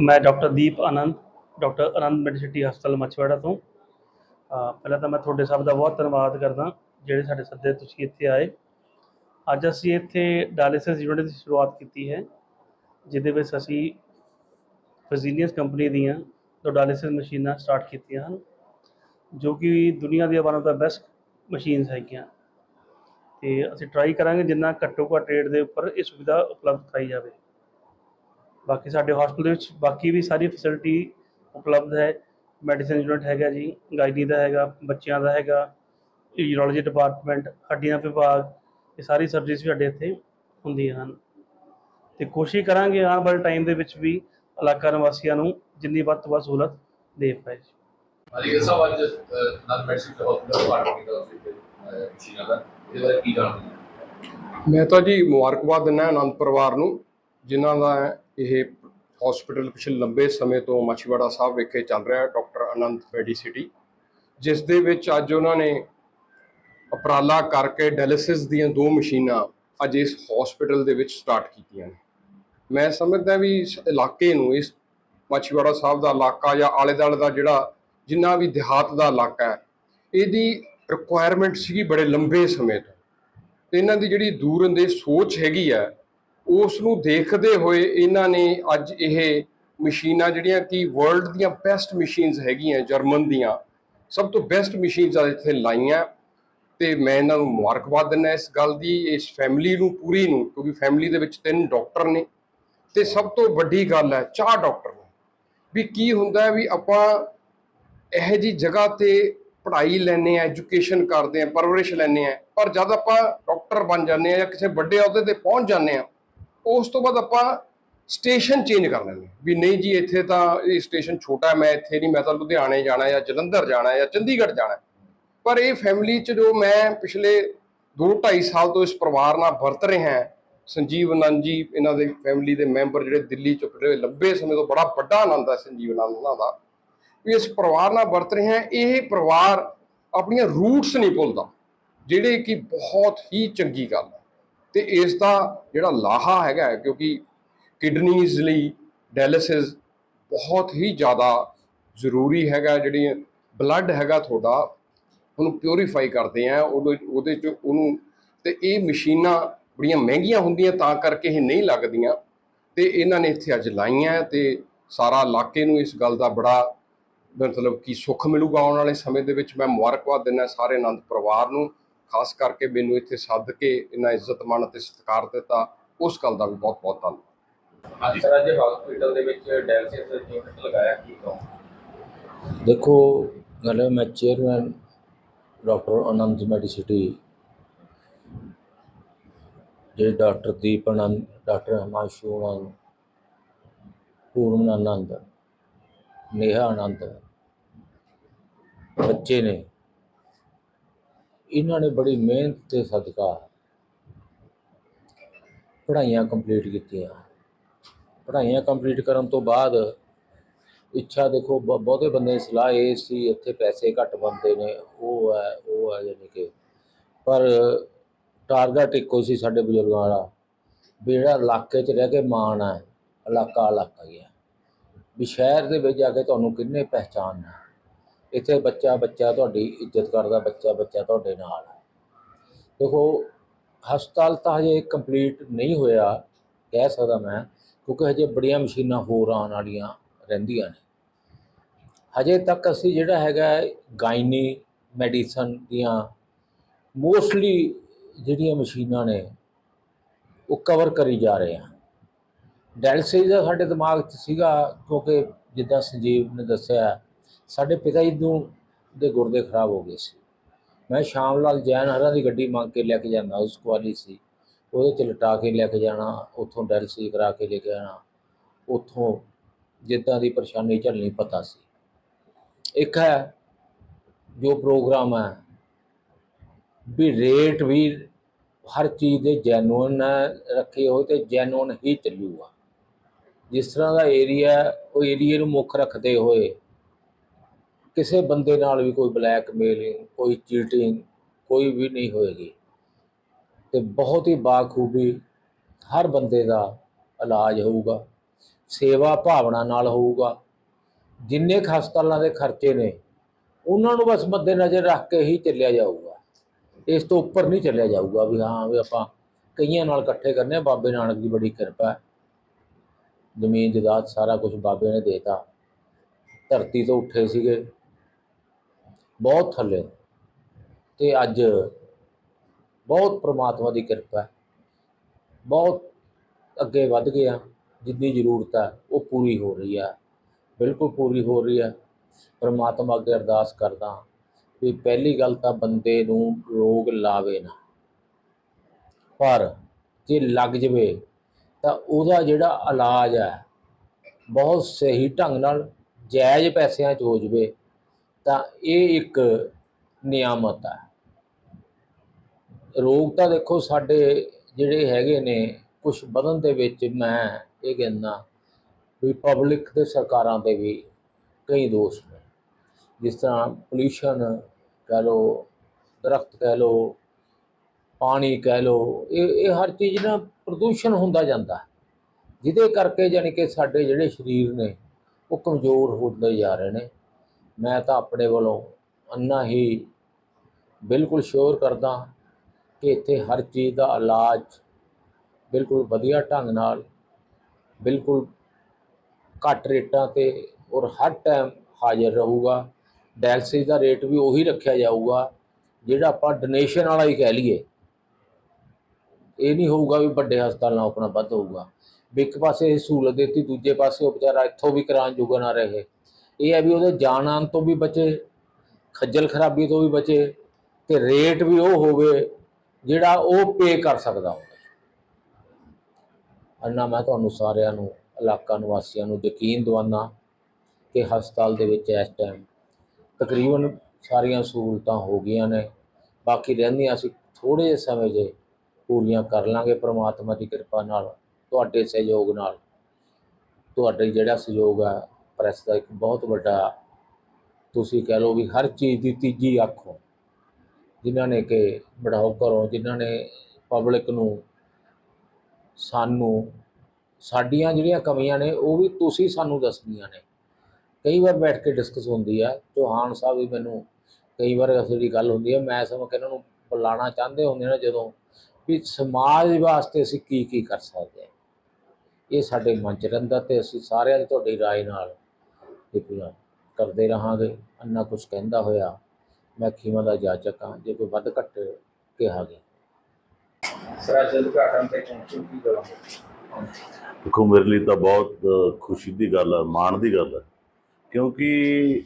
ਮੈਂ doctor Deep Anand, doctor Anand Medicity ਹਸਪਤਾਲ ਮਛਵਾੜਾ ਤੋਂ। ਪਹਿਲਾਂ ਤਾਂ ਮੈਂ ਤੁਹਾਡੇ ਸਭ ਦਾ ਬਹੁਤ ਧੰਨਵਾਦ ਕਰਦਾ, ਜਿਹੜੇ ਸਾਡੇ ਸੱਦੇ ਤੁਸੀਂ ਇੱਥੇ ਆਏ। ਅੱਜ ਅਸੀਂ ਇੱਥੇ ਡਾਇਲਿਸਿਸ ਯੂਨਿਟ ਦੀ ਸ਼ੁਰੂਆਤ ਕੀਤੀ ਹੈ, ਜਿਹਦੇ ਵਿੱਚ ਅਸੀਂ ਫਜ਼ੀਲੀਅਸ ਕੰਪਨੀ ਦੀਆਂ ਦੋ ਡਾਇਲਿਸਿਸ ਮਸ਼ੀਨਾਂ ਸਟਾਰਟ ਕੀਤੀਆਂ ਹਨ, ਜੋ ਕਿ ਦੁਨੀਆ ਦੀਆਂ one of the best machines ਹੈਗੀਆਂ। ਤੇ ਅਸੀਂ ਟਰਾਈ ਕਰਾਂਗੇ ਜਿੰਨਾ ਘੱਟੋ ਘੱਟ ਰੇਟ ਦੇ ਉੱਪਰ ਇਹ ਸੁਵਿਧਾ ਉਪਲਬਧ ਕਰਾਈ ਜਾਵੇ। ਬਾਕੀ ਸਾਡੇ ਹਸਪਤਾਲ ਵਿੱਚ ਬਾਕੀ ਵੀ ਸਾਰੀ ਫੈਸਿਲਿਟੀ ਉਪਲਬਧ ਹੈ। ਮੈਡੀਸਿਨ ਯੂਨਿਟ ਹੈਗਾ ਜੀ ਗਾਇਨੀ ਦਾ ਹੈਗਾ ਬੱਚਿਆਂ ਦਾ ਹੈਗਾ ਯੂਰੋਲੋਜੀ ਡਿਪਾਰਟਮੈਂਟ ਹੱਡੀਆਂ ਵਿਭਾਗ ਇਹ ਸਾਰੀ ਸਰਵਿਸ ਵੀ ਸਾਡੇ ਇੱਥੇ ਹੁੰਦੀਆਂ ਹਨ। ਤੇ ਕੋਸ਼ਿਸ਼ ਕਰਾਂਗੇ ਆਉਣ ਵਾਲੇ ਟਾਈਮ ਦੇ ਵਿੱਚ ਵੀ ਇਲਾਕਾ ਨਿਵਾਸੀਆਂ ਨੂੰ ਜਿੰਨੀ ਵੱਧ ਤੋਂ ਵੱਧ ਸਹੂਲਤ ਦੇ ਪਾਏ ਅਲੀ ਸਾਹਿਬ ਅੱਜ ਨਨ ਮੈਡੀਸਿਨ ਹਸਪੀਟਲ ਪਾਰਟੀ ਦਾ ਸੀ ਮਸ਼ੀਨਾਂ ਦਾ ਇਹਦੇ ਬਾਰੇ ਕੀ ਜਾਣਦੇ ਹੋ ਮੈਂ ਤਾਂ ਜੀ ਮੁਬਾਰਕਬਾਦ ਦਿੰਦਾ ਆਨੰਦ ਪਰਿਵਾਰ ਨੂੰ ਜਿਨ੍ਹਾਂ ਦਾ ਇਹ ਹਸਪੀਟਲ ਪਿਛਲੇ ਲੰਬੇ ਸਮੇਂ ਤੋਂ ਮੱਛੀਵਾੜਾ ਸਾਹਿਬ ਵਿਖੇ ਚੱਲ ਰਿਹਾ ਹੈ, ਡਾਕਟਰ ਆਨੰਦ ਮੈਡੀਸਿਟੀ ਜਿਸ ਦੇ ਵਿੱਚ ਅੱਜ ਉਹਨਾਂ ਨੇ ਉਪਰਾਲਾ ਕਰਕੇ ਡਾਇਲਿਸਿਸ ਦੀਆਂ ਦੋ ਮਸ਼ੀਨਾਂ ਅੱਜ ਇਸ ਹਸਪੀਟਲ ਦੇ ਵਿੱਚ ਸਟਾਰਟ ਕੀਤੀਆਂ ਨੇ। ਮੈਂ ਸਮਝਦਾ ਵੀ ਇਸ ਇਲਾਕੇ ਨੂੰ, ਇਸ ਮੱਛੀਵਾੜਾ ਸਾਹਿਬ ਦਾ ਇਲਾਕਾ ਜਾਂ ਆਲੇ ਦੁਆਲੇ ਦਾ ਜਿਹੜਾ, ਜਿੰਨਾ ਵੀ ਦਿਹਾਤ ਦਾ ਇਲਾਕਾ ਹੈ, ਇਹਦੀ ਰਿਕੁਆਇਰਮੈਂਟ ਸੀਗੀ ਬੜੇ ਲੰਬੇ ਸਮੇਂ ਤੋਂ। ਤੇ ਇਹਨਾਂ ਦੀ ਜਿਹੜੀ ਦੂਰ ਦੂਰਅੰਦੇਸ਼ ਸੋਚ ਹੈਗੀ ਆ ਉਸ ਨੂੰ ਦੇਖਦੇ ਹੋਏ ਇਹਨਾਂ ਨੇ ਅੱਜ ਇਹ ਮਸ਼ੀਨਾਂ ਜਿਹੜੀਆਂ ਕਿ ਵਰਲਡ ਦੀਆਂ ਬੈਸਟ ਮਸ਼ੀਨਸ ਹੈਗੀਆਂ, ਜਰਮਨ ਦੀਆਂ, ਸਭ ਤੋਂ ਬੈਸਟ ਮਸ਼ੀਨਸ ਆ ਇੱਥੇ ਲਾਈਆਂ। ਤੇ ਮੈਂ ਇਹਨਾਂ ਨੂੰ ਮੁਬਾਰਕਬਾਦ ਦਿੰਦਾ ਇਸ ਗੱਲ ਦੀ, ਇਸ ਫੈਮਿਲੀ ਨੂੰ, ਪੂਰੀ ਨੂੰ, ਕਿਉਂਕਿ ਫੈਮਿਲੀ ਦੇ ਵਿੱਚ ਤਿੰਨ ਡਾਕਟਰ ਨੇ। ਤੇ ਸਭ ਤੋਂ ਵੱਡੀ ਗੱਲ ਹੈ, ਚਾਰ ਡਾਕਟਰ ਨੇ। ਵੀ ਕੀ ਹੁੰਦਾ ਵੀ ਆਪਾਂ ਇਹੋ ਜੀ ਜਗ੍ਹਾ ਤੇ ਪੜ੍ਹਾਈ ਲੈਣੇ ਆ ਐਜੂਕੇਸ਼ਨ ਕਰਦੇ ਆ ਪਰਵਰਿਸ਼ ਲੈਣੇ ਆ ਪਰ ਜਦ ਆਪਾਂ ਡਾਕਟਰ ਬਣ ਜਾਂਦੇ ਆ ਜਾਂ ਕਿਸੇ ਵੱਡੇ ਅਹੁਦੇ ਤੇ ਪਹੁੰਚ ਜਾਂਦੇ ਆ ਉਸ ਤੋਂ ਬਾਅਦ ਆਪਾਂ ਸਟੇਸ਼ਨ ਚੇਂਜ ਕਰ ਲੈਂਦੇ ਵੀ ਨਹੀਂ ਜੀ, ਇੱਥੇ ਤਾਂ ਇਹ ਸਟੇਸ਼ਨ ਛੋਟਾ ਮੈਂ ਇੱਥੇ ਨਹੀਂ, ਮੈਂ ਤਾਂ ਲੁਧਿਆਣੇ ਜਾਣਾ ਜਾਂ ਜਲੰਧਰ ਜਾਣਾ ਜਾਂ ਚੰਡੀਗੜ੍ਹ ਜਾਣਾ ਪਰ ਇਹ ਫੈਮਿਲੀ ਚ ਜੋ ਮੈਂ ਪਿਛਲੇ 2 2.5 ਸਾਲ ਤੋਂ ਇਸ ਪਰਿਵਾਰ ਨਾਲ ਵਰਤ ਰਿਹਾ ਹਾਂ, ਸੰਜੀਵ ਆਨੰਦ ਜੀ ਇਹਨਾਂ ਦੇ ਫੈਮਿਲੀ ਦੇ ਮੈਂਬਰ ਜਿਹੜੇ ਦਿੱਲੀ ਚ ਫਿਰੇ ਹੋਏ ਲੰਬੇ ਸਮੇਂ ਤੋਂ ਬੜਾ ਵੱਡਾ ਆਨੰਦ ਹੈ ਸੰਜੀਵ ਆਨੰਦ ਉਹਨਾਂ ਦਾ, ਵੀ ਇਸ ਪਰਿਵਾਰ ਨਾਲ ਵਰਤ ਰਹੇ ਹਾਂ। ਇਹ ਪਰਿਵਾਰ ਆਪਣੀਆਂ ਰੂਟਸ ਨਹੀਂ ਭੁੱਲਦਾ, ਜਿਹੜੇ ਕਿ ਬਹੁਤ ਹੀ ਚੰਗੀ ਗੱਲ ਤੇ ਇਸ ਦਾ ਜਿਹੜਾ ਲਾਹਾ ਹੈਗਾ ਕਿਉਂਕਿ ਕਿਡਨੀਜ਼ ਲਈ ਡਾਇਲਿਸਿਸ ਬਹੁਤ ਹੀ ਜ਼ਿਆਦਾ ਜ਼ਰੂਰੀ ਹੈਗਾ, ਜਿਹੜੀ ਬਲੱਡ ਹੈਗਾ ਤੁਹਾਡਾ, ਉਹਨੂੰ ਪਿਉਰੀਫਾਈ ਕਰਦੇ ਆ, ਉਹਦੇ ਉਹਦੇ ਚ ਉਹਨੂੰ, ਤੇ ਇਹ ਮਸ਼ੀਨਾਂ ਬੜੀਆਂ ਮਹਿੰਗੀਆਂ ਹੁੰਦੀਆਂ, ਤਾਂ ਕਰਕੇ ਇਹ ਨਹੀਂ ਲੱਗਦੀਆਂ। ਤੇ ਇਹਨਾਂ ਨੇ ਇੱਥੇ ਅੱਜ ਲਾਈਆਂ ਤੇ ਸਾਰਾ ਇਲਾਕੇ ਨੂੰ ਇਸ ਗੱਲ ਦਾ ਬੜਾ ਮਤਲਬ ਕਿ ਸੁੱਖ ਮਿਲੂਗਾ ਆਉਣ ਵਾਲੇ ਸਮੇਂ ਦੇ ਵਿੱਚ। ਮੈਂ ਮੁਬਾਰਕਬਾਦ ਦਿੰਦਾ ਸਾਰੇ ਆਨੰਦ ਪਰਿਵਾਰ ਨੂੰ। ਖਾਸ ਕਰਕੇ ਮੈਨੂੰ ਇੱਥੇ ਸੱਦ ਕੇ ਇਹਨਾਂ ਇੱਜ਼ਤ ਮਾਣ ਤੇ ਸਤਿਕਾਰ ਦਿੱਤਾ ਉਸ ਗੱਲ ਦਾ ਵੀ ਬਹੁਤ ਬਹੁਤ ਧੰਨਵਾਦ। ਹਾਂਜੀ। ਸਰ ਅੱਜ ਹਸਪੀਟਲ ਦੇ ਵਿੱਚ ਡਾਇਲਿਸਿਸ ਯੂਨਿਟ ਲਗਾਇਆ ਕੀ ਕਹੋ ਦੇਖੋ ਗੱਲ ਹੈ, ਮੈਂ ਚੇਅਰਮੈਨ ਡਾਕਟਰ ਆਨੰਦ ਮੈਡੀਸਿਟੀ ਜਿਹੜੇ ਡਾਕਟਰ ਦੀਪ ਆਨੰਦ ਡਾਕਟਰ ਹਿਮਾਂਸ਼ੂ ਆਨੰਦ ਪੂਰਨ ਆਨੰਦ ਨੇਹਾ ਆਨੰਦ ਬੱਚੇ ਨੇ ਇਹਨਾਂ ਨੇ ਬੜੀ ਮਿਹਨਤ ਤੇ ਸਦਕਾ ਪੜ੍ਹਾਈਆਂ ਕੰਪਲੀਟ ਕੀਤੀਆਂ। ਪੜ੍ਹਾਈਆਂ ਕੰਪਲੀਟ ਕਰਨ ਤੋਂ ਬਾਅਦ ਇੱਛਾ ਦੇਖੋ ਬ- ਬਹੁਤੇ ਬੰਦੇ ਦੀ ਸਲਾਹ ਇਹ ਸੀ, ਇੱਥੇ ਪੈਸੇ ਘੱਟ ਬਣਦੇ ਨੇ, ਉਹ ਹੈ ਉਹ ਹੈ ਯਾਨੀ ਕਿ। ਪਰ ਟਾਰਗੇਟ ਇੱਕੋ ਸੀ ਸਾਡੇ ਬਜ਼ੁਰਗਾਂ ਵਾਲਾ, ਵੀ ਜਿਹੜਾ ਇਲਾਕੇ 'ਚ ਰਹਿ ਕੇ ਮਾਣ ਹੈ, ਇਲਾਕਾ ਇਲਾਕਾ ਹੀ ਹੈ। ਵੀ ਸ਼ਹਿਰ ਦੇ ਵਿੱਚ ਜਾ ਕੇ ਤੁਹਾਨੂੰ ਕਿੰਨੇ ਪਹਿਚਾਨਣਾ ਇੱਥੇ ਬੱਚਾ ਬੱਚਾ ਤੁਹਾਡੀ ਇੱਜ਼ਤ ਕਰਦਾ, ਬੱਚਾ ਬੱਚਾ ਤੁਹਾਡੇ ਨਾਲ ਹੈ। ਦੇਖੋ, ਹਸਪਤਾਲ ਤਾਂ ਹਜੇ ਕੰਪਲੀਟ ਨਹੀਂ ਹੋਇਆ, ਕਹਿ ਸਕਦਾ ਮੈਂ, ਕਿਉਂਕਿ ਹਜੇ ਬੜੀਆਂ ਮਸ਼ੀਨਾਂ ਹੋਰ ਆਉਣ ਵਾਲੀਆਂ ਰਹਿੰਦੀਆਂ ਨੇ। ਹਜੇ ਤੱਕ ਅਸੀਂ ਜਿਹੜਾ ਹੈਗਾ ਗਾਇਨੀ ਮੈਡੀਸਨ ਦੀਆਂ ਮੋਸਟਲੀ ਜਿਹੜੀਆਂ ਮਸ਼ੀਨਾਂ ਨੇ, ਉਹ ਕਵਰ ਕਰੀ ਜਾ ਰਹੇ ਆ ਡਾਇਲਸਿਸ ਦਾ ਸਾਡੇ ਦਿਮਾਗ 'ਚ ਸੀਗਾ, ਕਿਉਂਕਿ ਜਿੱਦਾਂ ਸੰਜੀਵ ਨੇ ਦੱਸਿਆ ਸਾਡੇ ਪਿਤਾ ਜੀ ਨੂੰ ਦੇ ਗੁਰਦੇ ਖਰਾਬ ਹੋ ਗਏ ਸੀ। ਮੈਂ ਸ਼ਾਮ ਲਾਲ ਜੈਨ ਹਰਾਂ ਦੀ ਗੱਡੀ ਮੰਗ ਕੇ ਲੈ ਕੇ ਜਾਂਦਾ, ਉਸ ਕੁਆਲੀ ਸੀ। ਉਹਦੇ ਚ ਲਟਾ ਕੇ ਲੈ ਕੇ ਜਾਣਾ, ਉੱਥੋਂ ਡਾਇਲਸਿਸ ਕਰਾ ਕੇ ਲੈ ਕੇ ਆਣਾ। ਉੱਥੋਂ ਜਿੱਦਾਂ ਦੀ ਪਰੇਸ਼ਾਨੀ ਝੱਲਣੀ ਪਤਾ ਸੀ। ਇੱਕ ਹੈ ਜੋ ਪ੍ਰੋਗਰਾਮ ਹੈ, ਵੀ ਰੇਟ ਵੀ ਹਰ ਚੀਜ਼ ਦੇ ਜੈਨੂਅਨ ਰੱਖੇ ਹੋਏ ਤੇ ਜੈਨੂਅਨ ਹੀ ਚੱਲੂਗਾ। ਜਿਸ ਤਰ੍ਹਾਂ ਦਾ ਏਰੀਆ ਉਹ ਏਰੀਏ ਨੂੰ ਮੁੱਖ ਰੱਖਦੇ ਹੋਏ ਕਿਸੇ ਬੰਦੇ ਨਾਲ ਵੀ ਕੋਈ ਬਲੈਕਮੇਲਿੰਗ ਕੋਈ ਚੀਟਿੰਗ ਕੋਈ ਵੀ ਨਹੀਂ ਹੋਏਗੀ। ਤੇ ਬਹੁਤ ਹੀ ਬਾਖੂਬੀ ਹਰ ਬੰਦੇ ਦਾ ਇਲਾਜ ਹੋਊਗਾ, ਸੇਵਾ ਭਾਵਨਾ ਨਾਲ ਹੋਊਗਾ। ਜਿੰਨੇ ਕੁ ਹਸਪਤਾਲਾਂ ਦੇ ਖਰਚੇ ਨੇ, ਉਹਨਾਂ ਨੂੰ ਬਸ ਮੱਦੇ ਨਜ਼ਰ ਰੱਖ ਕੇ ਹੀ ਚੱਲਿਆ ਜਾਊਗਾ। ਇਸ ਤੋਂ ਉੱਪਰ ਨਹੀਂ ਚੱਲਿਆ ਜਾਊਗਾ ਵੀ ਹਾਂ ਵੀ ਆਪਾਂ ਕਈਆਂ ਨਾਲ ਇਕੱਠੇ ਕਰਨੇ ਬਾਬੇ ਨਾਨਕ ਦੀ ਬੜੀ ਕਿਰਪਾ ਹੈ। ਜ਼ਮੀਨ ਜਾਇਦਾਦ ਸਾਰਾ ਕੁਝ ਬਾਬੇ ਨੇ ਦੇਤਾ। ਧਰਤੀ ਤੋਂ ਉੱਠੇ ਸੀਗੇ। ਬਹੁਤ ਥੱਲੇ। ਤੇ ਅੱਜ ਬਹੁਤ ਪ੍ਰਮਾਤਮਾ ਦੀ ਕਿਰਪਾ ਹੈ। ਬਹੁਤ ਅੱਗੇ ਵੱਧ ਗਏ ਆ ਜਿੰਨੀ ਜ਼ਰੂਰਤ ਹੈ, ਉਹ ਪੂਰੀ ਹੋ ਰਹੀ ਹੈ। ਬਿਲਕੁਲ ਪੂਰੀ ਹੋ ਰਹੀ ਹੈ। ਪ੍ਰਮਾਤਮਾ ਅੱਗੇ ਅਰਦਾਸ ਕਰਦਾ ਵੀ ਪਹਿਲੀ ਗੱਲ ਤਾਂ ਬੰਦੇ ਨੂੰ ਰੋਗ ਲਾਵੇ ਨਾ। ਪਰ ਜੇ ਲੱਗ ਜਵੇ, ਤਾਂ ਉਹਦਾ ਜਿਹੜਾ ਇਲਾਜ ਹੈ, ਬਹੁਤ ਸਹੀ ਢੰਗ ਨਾਲ ਜਾਇਜ਼ ਪੈਸਿਆਂ 'ਚ ਹੋ ਜਵੇ। ਤਾਂ ਇਹ ਇੱਕ ਨਿਆਮਤ ਹੈ ਰੋਗ ਤਾਂ ਦੇਖੋ ਸਾਡੇ ਜਿਹੜੇ ਹੈਗੇ ਨੇ ਕੁਝ ਵਧਣ ਦੇ ਵਿੱਚ ਮੈਂ ਇਹ ਕਹਿੰਦਾ ਵੀ ਪਬਲਿਕ ਤੇ ਸਰਕਾਰਾਂ ਦੇ ਵੀ ਕਈ ਦੋਸ਼ ਨੇ। ਜਿਸ ਤਰ੍ਹਾਂ ਪੋਲਿਊਸ਼ਨ ਕਹਿ ਲਓ, ਦਰਖਤ ਕਹਿ ਲਓ, ਪਾਣੀ ਕਹਿ ਲਓ, ਇਹ ਇਹ ਹਰ ਚੀਜ਼ ਨਾਲ ਪ੍ਰਦੂਸ਼ਣ ਹੁੰਦਾ ਜਾਂਦਾ। ਜਿਹਦੇ ਕਰਕੇ ਜਾਣੀ ਕਿ ਸਾਡੇ ਜਿਹੜੇ ਸਰੀਰ ਨੇ, ਉਹ ਕਮਜ਼ੋਰ ਹੁੰਦੇ ਜਾ ਰਹੇ ਨੇ। ਮੈਂ ਤਾਂ ਆਪਣੇ ਵੱਲੋਂ ਅੰਨਾ ਹੀ ਬਿਲਕੁਲ ਸ਼ੋਰ ਕਰਦਾ ਕਿ ਇੱਥੇ ਹਰ ਚੀਜ਼ ਦਾ ਇਲਾਜ ਬਿਲਕੁਲ ਵਧੀਆ ਢੰਗ ਨਾਲ, ਬਿਲਕੁਲ ਘੱਟ ਰੇਟਾਂ ਤੇ ਔਰ ਹਰ ਟਾਈਮ ਹਾਜ਼ਰ ਰਹੂਗਾ। ਡਾਇਲਸਿਸ ਦਾ ਰੇਟ ਵੀ ਉਹੀ ਰੱਖਿਆ ਜਾਊਗਾ, ਜਿਹੜਾ ਆਪਾਂ ਡੋਨੇਸ਼ਨ ਵਾਲਾ ਹੀ ਕਹਿ ਲਈਏ। ਇਹ ਨਹੀਂ ਹੋਊਗਾ ਵੀ ਵੱਡੇ ਹਸਪਤਾਲਾਂ ਨਾਲ ਆਪਣਾ ਵੱਧ ਹੋਊਗਾ। ਵੀ ਇੱਕ ਪਾਸੇ ਇਹ ਸਹੂਲਤ ਦਿੱਤੀ, ਦੂਜੇ ਪਾਸੇ ਉਹ ਵਿਚਾਰਾ ਇੱਥੋਂ ਵੀ ਕਰਾਉਣ ਜੋਗਾ ਨਾ ਰਹੇ। ਇਹ ਹੈ ਵੀ ਉਹਦੇ ਜਾਣ ਆਉਣ ਤੋਂ ਵੀ ਬਚੇ, ਖੱਜਲ ਖਰਾਬੀ ਤੋਂ ਵੀ ਬਚੇ ਤੇ ਰੇਟ ਵੀ ਉਹ ਹੋਵੇ ਜਿਹੜਾ ਉਹ ਪੇ ਕਰ ਸਕਦਾ ਹੋਵੇ ਅੰਨਾ ਮੈਂ ਤੁਹਾਨੂੰ ਸਾਰਿਆਂ ਨੂੰ, ਇਲਾਕਾ ਨਿਵਾਸੀਆਂ ਨੂੰ ਯਕੀਨ ਦਿਵਾਨਾ ਕਿ ਹਸਪਤਾਲ ਦੇ ਵਿੱਚ ਇਸ ਟਾਈਮ ਤਕਰੀਬਨ ਸਾਰੀਆਂ ਸਹੂਲਤਾਂ ਹੋ ਗਈਆਂ ਨੇ। ਬਾਕੀ ਰਹਿੰਦੀਆਂ ਅਸੀਂ ਥੋੜ੍ਹੇ ਜਿਹੇ ਸਮੇਂ 'ਚ ਪੂਰੀਆਂ ਕਰ ਲਾਂਗੇ ਪ੍ਰਮਾਤਮਾ ਦੀ ਕਿਰਪਾ ਨਾਲ, ਤੁਹਾਡੇ ਸਹਿਯੋਗ ਨਾਲ। ਤੁਹਾਡੇ ਜਿਹੜਾ ਸਹਿਯੋਗ ਹੈ ਪ੍ਰੈਸ ਦਾ ਇੱਕ ਬਹੁਤ ਵੱਡਾ ਤੁਸੀਂ ਕਹਿ ਲਓ ਵੀ ਹਰ ਚੀਜ਼ ਦੀ ਤੀਜੀ ਅੱਖ ਹੋ। ਜਿਨ੍ਹਾਂ ਨੇ ਕਿ ਬੜਾਓ ਘਰੋਂ, ਜਿਨ੍ਹਾਂ ਨੇ ਪਬਲਿਕ ਨੂੰ, ਸਾਨੂੰ, ਸਾਡੀਆਂ ਜਿਹੜੀਆਂ ਕਮੀਆਂ ਨੇ, ਉਹ ਵੀ ਤੁਸੀਂ ਸਾਨੂੰ ਦੱਸਦੀਆਂ ਨੇ। ਕਈ ਵਾਰ ਬੈਠ ਕੇ ਡਿਸਕਸ ਹੁੰਦੀ ਆ। ਚੌਹਾਨ ਸਾਹਿਬ ਵੀ ਮੈਨੂੰ ਕਈ ਵਾਰ ਅਸੀਂ ਦੀ ਗੱਲ ਹੁੰਦੀ ਹੈ ਮੈਂ ਸਮਾਂ ਕਿ ਇਹਨਾਂ ਨੂੰ ਬੁਲਾਉਣਾ ਚਾਹੁੰਦੇ ਹੁੰਦੇ ਨੇ ਜਦੋਂ ਵੀ ਸਮਾਜ ਵਾਸਤੇ ਅਸੀਂ ਕੀ ਕੀ ਕਰ ਸਕਦੇ ਹਾਂ ਇਹ ਸਾਡੇ ਮਨ 'ਚ ਰਹਿੰਦਾ ਤੇ ਅਸੀਂ ਸਾਰਿਆਂ ਦੀ ਤੁਹਾਡੀ ਰਾਏ ਨਾਲ ਪੂਰਾ। ਕਰਦੇ ਰਹਾਂਗੇ ਅੰਨਾ ਕੁਝ ਕਹਿੰਦਾ ਹੋਇਆ ਮੈਂ ਖੀਮਾ ਦਾ ਜਾਚਕ ਹਾਂ ਜੇ ਕੋਈ ਵੱਧ ਘੱਟ ਕਿਹਾ ਗਿਆ। ਸਰ ਤੇ ਪਹੁੰਚੋ ਕੀ ਕਰਾਂਗੇ ਦੇਖੋ ਮੇਰੇ ਲਈ ਤਾਂ ਬਹੁਤ ਖੁਸ਼ੀ ਦੀ ਗੱਲ ਹੈ ਮਾਣ ਦੀ ਗੱਲ ਹੈ। ਕਿਉਂਕਿ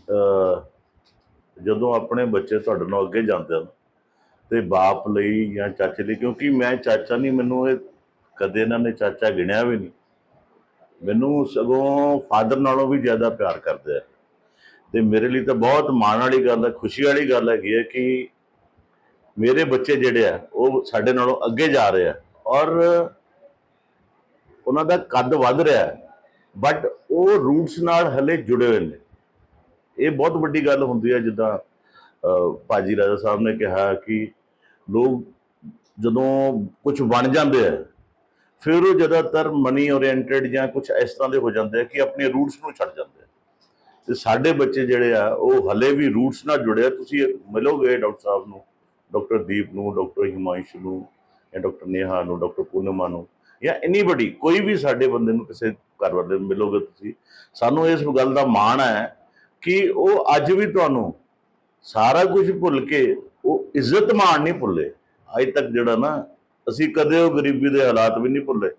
ਜਦੋਂ ਆਪਣੇ ਬੱਚੇ ਤੁਹਾਡੇ ਨਾਲ ਅੱਗੇ ਜਾਂਦੇ ਹਨ ਤੇ ਬਾਪ ਲਈ ਜਾਂ ਚਾਚੇ ਲਈ ਕਿਉਂਕਿ ਮੈਂ ਚਾਚਾ ਨਹੀਂ ਮੈਨੂੰ ਇਹ ਕਦੇ ਇਹਨਾਂ ਨੇ ਚਾਚਾ ਗਿਣਿਆ ਵੀ ਨਹੀਂ। ਮੈਨੂੰ ਸਗੋਂ ਫਾਦਰ ਨਾਲੋਂ ਵੀ ਜ਼ਿਆਦਾ ਪਿਆਰ ਕਰਦੇ ਆ। ਤੇ ਮੇਰੇ ਲਈ ਤਾਂ ਬਹੁਤ ਮਾਣ ਵਾਲੀ ਗੱਲ ਹੈ, ਖੁਸ਼ੀ ਵਾਲੀ ਗੱਲ ਹੈਗੀ ਹੈ ਕਿ ਮੇਰੇ ਬੱਚੇ ਜਿਹੜੇ ਆ, ਉਹ ਸਾਡੇ ਨਾਲੋਂ ਅੱਗੇ ਜਾ ਰਹੇ ਆ ਔਰ ਉਹਨਾਂ ਦਾ ਕੱਦ ਵੱਧ ਰਿਹਾ ਹੈ ਬਟ ਉਹ ਰੂਟਸ ਨਾਲ ਹਲੇ ਜੁੜੇ ਹੋਏ ਨੇ। ਇਹ ਬਹੁਤ ਵੱਡੀ ਗੱਲ ਹੁੰਦੀ ਹੈ, ਜਿੱਦਾਂ ਭਾਜੀ ਰਾਜਾ ਸਾਹਿਬ ਨੇ ਕਿਹਾ ਕਿ ਲੋਕ ਜਦੋਂ ਕੁਝ ਬਣ ਜਾਂਦੇ ਆ ਫਿਰ ਉਹ ਜ਼ਿਆਦਾਤਰ ਮਨੀ ਓਰੀਐਂਟਡ ਜਾਂ ਕੁਝ ਇਸ ਤਰ੍ਹਾਂ ਦੇ ਹੋ ਜਾਂਦੇ ਆ ਕਿ ਆਪਣੇ ਰੂਟਸ ਨੂੰ ਛੱਡ ਜਾਂਦੇ ਆ। ਤੇ ਸਾਡੇ ਬੱਚੇ ਜਿਹੜੇ ਆ, ਉਹ ਹਲੇ ਵੀ ਰੂਟਸ ਨਾਲ ਜੁੜੇ ਆ। ਤੁਸੀਂ ਮਿਲੋਗੇ ਡਾਕਟਰ ਸਾਹਿਬ ਨੂੰ, ਡਾਕਟਰ ਦੀਪ ਨੂੰ, ਡਾਕਟਰ ਹਿਮਾਇਸ਼ ਨੂੰ, ਜਾਂ ਡਾਕਟਰ ਨੇਹਾ ਨੂੰ, ਡਾਕਟਰ ਪੂਨਮਾ ਨੂੰ, ਜਾਂ ਐਨੀਬਡੀ ਕੋਈ ਵੀ ਸਾਡੇ ਬੰਦੇ ਨੂੰ ਕਿਸੇ ਘਰ ਵਾਲੇ ਨੂੰ ਮਿਲੋਗੇ ਤੁਸੀਂ, ਸਾਨੂੰ ਇਸ ਗੱਲ ਦਾ ਮਾਣ ਹੈ ਕਿ ਉਹ ਅੱਜ ਵੀ ਤੁਹਾਨੂੰ ਸਾਰਾ ਕੁਝ ਭੁੱਲ ਕੇ, ਉਹ ਇੱਜ਼ਤ ਮਾਣ ਨਹੀਂ ਭੁੱਲੇ। ਅੱਜ ਤੱਕ ਜਿਹੜਾ ਨਾ ਅਸੀਂ ਕਦੇ ਉਹ ਗਰੀਬੀ ਦੇ ਹਾਲਾਤ ਵੀ ਨਹੀਂ ਭੁੱਲੇ।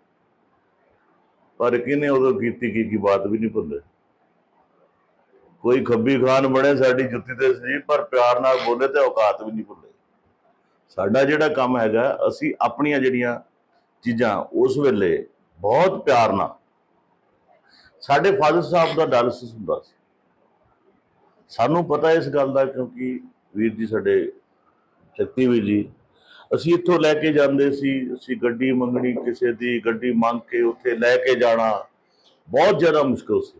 ਪਰ ਕਿਨੇ ਉਦੋਂ ਕੀਤੀ ਕੀ ਕੀ ਬਾਤ ਵੀ ਨਹੀਂ ਭੁੱਲੇ। ਕੋਈ ਖੱਬੀ ਖਾਨ ਬਣੇ ਸਾਡੀ ਜੁੱਤੀ ਤੇ ਸੀ, ਪਰ ਪਿਆਰ ਨਾਲ ਬੋਲੇ ਤੇ ਔਕਾਤ ਵੀ ਨਹੀਂ ਭੁੱਲੇ। ਸਾਡਾ ਜਿਹੜਾ ਕੰਮ ਹੈਗਾ, ਅਸੀਂ ਆਪਣੀਆਂ ਜਿਹੜੀਆਂ ਚੀਜ਼ਾਂ ਉਸ ਵੇਲੇ ਬਹੁਤ ਪਿਆਰ ਨਾਲ, ਸਾਡੇ ਫਾਦਰ ਸਾਹਿਬ ਦਾ ਡਾਇਲਿਸਿਸ ਹੁੰਦਾ ਸੀ। ਸਾਨੂੰ ਪਤਾ ਇਸ ਗੱਲ ਦਾ ਕਿਉਂਕਿ ਵੀਰ ਜੀ ਸਾਡੇ ਸ਼ਕਤੀ ਵੀਰ ਜੀ ਅਸੀਂ ਇੱਥੋਂ ਲੈ ਕੇ ਜਾਂਦੇ ਸੀ, ਅਸੀਂ ਗੱਡੀ ਮੰਗਣੀ ਕਿਸੇ ਦੀ, ਗੱਡੀ ਮੰਗ ਕੇ ਉੱਥੇ ਲੈ ਕੇ ਜਾਣਾ। ਬਹੁਤ ਜ਼ਿਆਦਾ ਮੁਸ਼ਕਲ ਸੀ।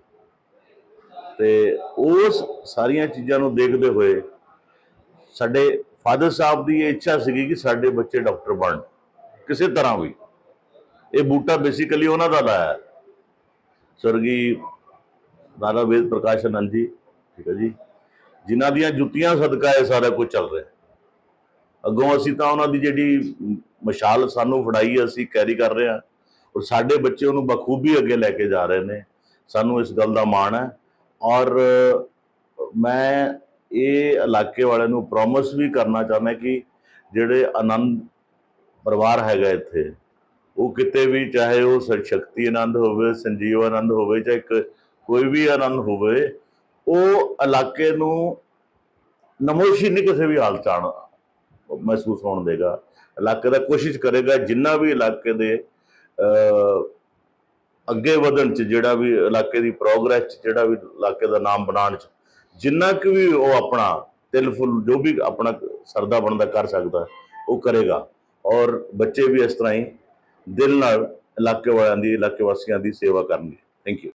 ਤੇ ਉਸ ਸਾਰੀਆਂ ਚੀਜ਼ਾਂ ਨੂੰ ਦੇਖਦੇ ਹੋਏ ਸਾਡੇ ਫਾਦਰ ਸਾਹਿਬ ਦੀ ਇਹ ਇੱਛਾ ਸੀਗੀ ਕਿ ਸਾਡੇ ਬੱਚੇ ਡਾਕਟਰ ਬਣਨ, ਕਿਸੇ ਤਰ੍ਹਾਂ ਵੀ। ਇਹ ਬੂਟਾ ਬੇਸਿਕਲੀ ਉਹਨਾਂ ਦਾ ਲਾਇਆ ਹੈ। ਸਵਰਗੀ ਰਾਣਾ ਵੇਦ ਪ੍ਰਕਾਸ਼ ਆਨੰਦ ਜੀ, ਠੀਕ ਹੈ ਜੀ, ਜਿਨ੍ਹਾਂ ਦੀਆਂ ਜੁੱਤੀਆਂ ਸਦਕਾ ਇਹ ਸਾਰਾ ਕੁਝ ਚੱਲ ਰਿਹਾ ਅੱਗੋਂ ਅਸੀਂ ਤਾਂ ਉਹਨਾਂ ਦੀ ਜਿਹੜੀ ਮਸ਼ਾਲ ਸਾਨੂੰ ਫੜਾਈ ਅਸੀਂ ਕੈਰੀ ਕਰ ਰਹੇ ਹਾਂ। ਔਰ ਸਾਡੇ ਬੱਚੇ ਉਹਨੂੰ ਬਖੂਬੀ ਅੱਗੇ ਲੈ ਕੇ ਜਾ ਰਹੇ ਨੇ। ਸਾਨੂੰ ਇਸ ਗੱਲ ਦਾ ਮਾਣ ਹੈ। ਔਰ ਮੈਂ ਇਹ ਇਲਾਕੇ ਵਾਲਿਆਂ ਨੂੰ ਪ੍ਰੋਮਿਸ ਵੀ ਕਰਨਾ ਚਾਹੁੰਦਾ ਕਿ ਜਿਹੜੇ ਆਨੰਦ ਪਰਿਵਾਰ ਹੈਗਾ ਇੱਥੇ, ਉਹ ਕਿਤੇ ਵੀ ਚਾਹੇ ਉਹ ਸ- ਸ਼ਕਤੀ ਆਨੰਦ ਹੋਵੇ, ਸੰਜੀਵ ਆਨੰਦ ਹੋਵੇ ਚਾਹੇ ਕ- ਕੋਈ ਵੀ ਆਨੰਦ ਹੋਵੇ, ਉਹ ਇਲਾਕੇ ਨੂੰ ਨਮੋਸ਼ੀ ਨਹੀਂ ਕਿਸੇ ਵੀ ਹਾਲਤ ਚ ਆਉਣ। ਮਹਿਸੂਸ ਹੋਣ ਦੇਗਾ। ਇਲਾਕੇ ਦਾ ਕੋਸ਼ਿਸ਼ ਕਰੇਗਾ ਜਿੰਨਾ ਵੀ ਇਲਾਕੇ ਦੇ ਅੱਗੇ ਵਧਣ ਚ ਜਿਹੜਾ ਵੀ ਇਲਾਕੇ ਦੀ ਪ੍ਰੋਗਰੈਸ ਚ, ਜਿਹੜਾ ਵੀ ਇਲਾਕੇ ਦਾ ਨਾਮ ਬਣਾਉਣ ਚ, ਜਿੰਨਾ ਕੁ ਵੀ ਉਹ ਆਪਣਾ ਤਿਲ ਫੁੱਲ, ਜੋ ਵੀ ਆਪਣਾ ਸਰਦਾ ਬਣਦਾ ਕਰ ਸਕਦਾ, ਉਹ ਕਰੇਗਾ। ਔਰ ਬੱਚੇ ਵੀ ਇਸ ਤਰ੍ਹਾਂ ਹੀ ਦਿਲ ਨਾਲ ਇਲਾਕੇ ਵਾਲਿਆਂ ਦੀ, ਇਲਾਕੇ ਵਾਸੀਆਂ ਦੀ ਸੇਵਾ ਕਰਨਗੇ। Thank you